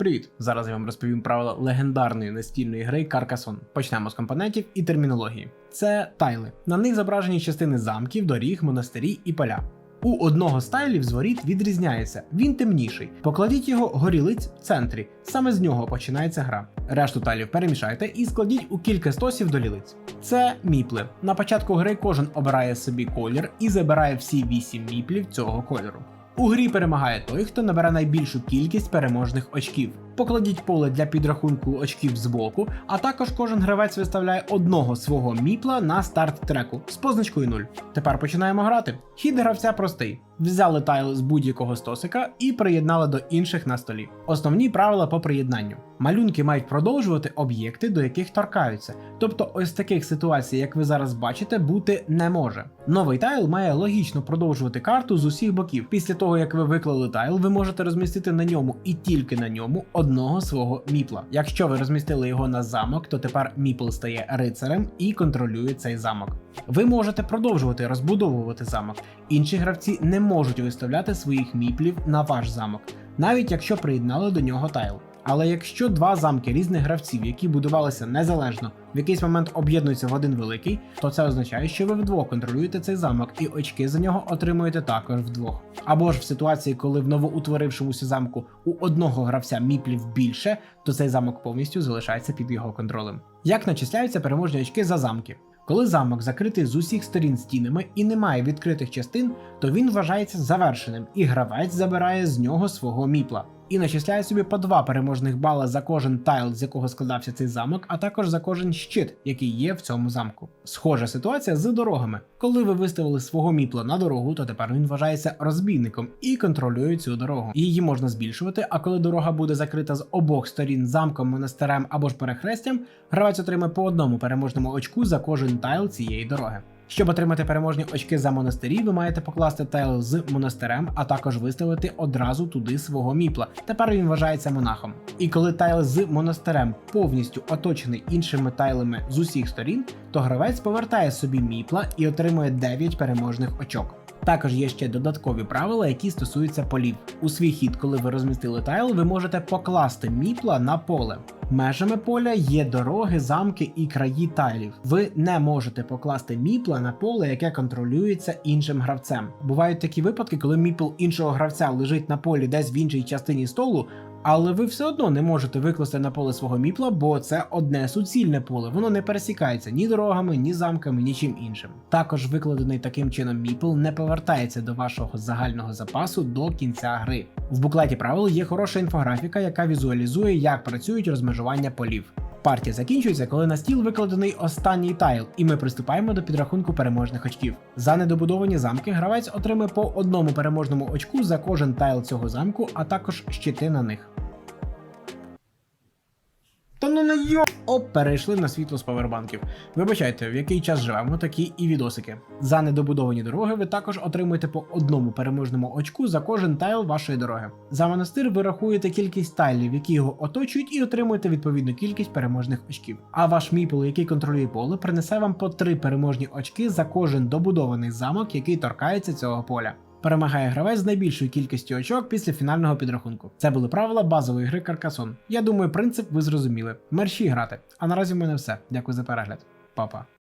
Привіт! Зараз я вам розповім правила легендарної настільної гри Carcassonne. Почнемо з компонентів і термінології. Це тайли. На них зображені частини замків, доріг, монастирі і поля. У одного з тайлів з воріт відрізняється, він темніший. Покладіть його горілиць в центрі. Саме з нього починається гра. Решту тайлів перемішайте і складіть у кілька стосів до лілиць. Це міпли. На початку гри кожен обирає собі колір і забирає всі 8 міплів цього кольору. У грі перемагає той, хто набере найбільшу кількість переможних очків. Покладіть поле для підрахунку очків збоку, а також кожен гравець виставляє одного свого міпла на старт треку з позначкою 0. Тепер починаємо грати. Хід гравця простий: взяли тайл з будь-якого стосика і приєднали до інших на столі. Основні правила по приєднанню. Малюнки мають продовжувати об'єкти, до яких торкаються. Тобто, ось таких ситуацій, як ви зараз бачите, бути не може. Новий тайл має логічно продовжувати карту з усіх боків. Після того, як ви виклали тайл, ви можете розмістити на ньому і тільки на ньому одного свого міпла. Якщо ви розмістили його на замок, то тепер міпл стає рицарем і контролює цей замок. Ви можете продовжувати розбудовувати замок. Інші гравці не можуть виставляти своїх міплів на ваш замок, навіть якщо приєднали до нього тайл. Але якщо два замки різних гравців, які будувалися незалежно, в якийсь момент об'єднуються в один великий, то це означає, що ви вдвох контролюєте цей замок, і очки за нього отримуєте також вдвох. Або ж в ситуації, коли в новоутворившомуся замку у одного гравця міплів більше, то цей замок повністю залишається під його контролем. Як начисляються переможні очки за замки? Коли замок закритий з усіх сторін стінами і немає відкритих частин, то він вважається завершеним, і гравець забирає з нього свого міпла. І начисляє собі по два переможних бала за кожен тайл, з якого складався цей замок, а також за кожен щит, який є в цьому замку. Схожа ситуація з дорогами. Коли ви виставили свого міпла на дорогу, то тепер він вважається розбійником і контролює цю дорогу. Її можна збільшувати, а коли дорога буде закрита з обох сторін замком, монастирем або ж перехрестям, гравець отримає по одному переможному очку за кожен тайл цієї дороги. Щоб отримати переможні очки за монастирі, ви маєте покласти тайл з монастирем, а також виставити одразу туди свого міпла. Тепер він вважається монахом. І коли тайл з монастирем повністю оточений іншими тайлами з усіх сторін, то гравець повертає собі міпла і отримує 9 переможних очок. Також є ще додаткові правила, які стосуються полів. У свій хід, коли ви розмістили тайл, ви можете покласти міпла на поле. Межами поля є дороги, замки і краї тайлів. Ви не можете покласти міпла на поле, яке контролюється іншим гравцем. Бувають такі випадки, коли міпл іншого гравця лежить на полі десь в іншій частині столу. Але ви все одно не можете викласти на поле свого міпла, бо це одне суцільне поле, воно не пересікається ні дорогами, ні замками, ні чим іншим. Також викладений таким чином міпл не повертається до вашого загального запасу до кінця гри. В буклеті правил є хороша інфографіка, яка візуалізує, як працюють розмежування полів. Партія закінчується, коли на стіл викладений останній тайл, і ми приступаємо до підрахунку переможних очків. За недобудовані замки гравець отримує по одному переможному очку за кожен тайл цього замку, а також щити на них. Ну не йо... Оп, перейшли на світло з павербанків. Вибачайте, в який час живемо, такі і відосики. За недобудовані дороги ви також отримуєте по одному переможному очку за кожен тайл вашої дороги. За монастир ви рахуєте кількість тайлів, які його оточують, і отримуєте відповідну кількість переможних очків. А ваш міпл, який контролює поле, принесе вам по три переможні очки за кожен добудований замок, який торкається цього поля. Перемагає гравець з найбільшою кількістю очок після фінального підрахунку. Це були правила базової гри Каркасон. Я думаю, принцип ви зрозуміли. Мерші грати. А наразі в мене все. Дякую за перегляд. Па-па.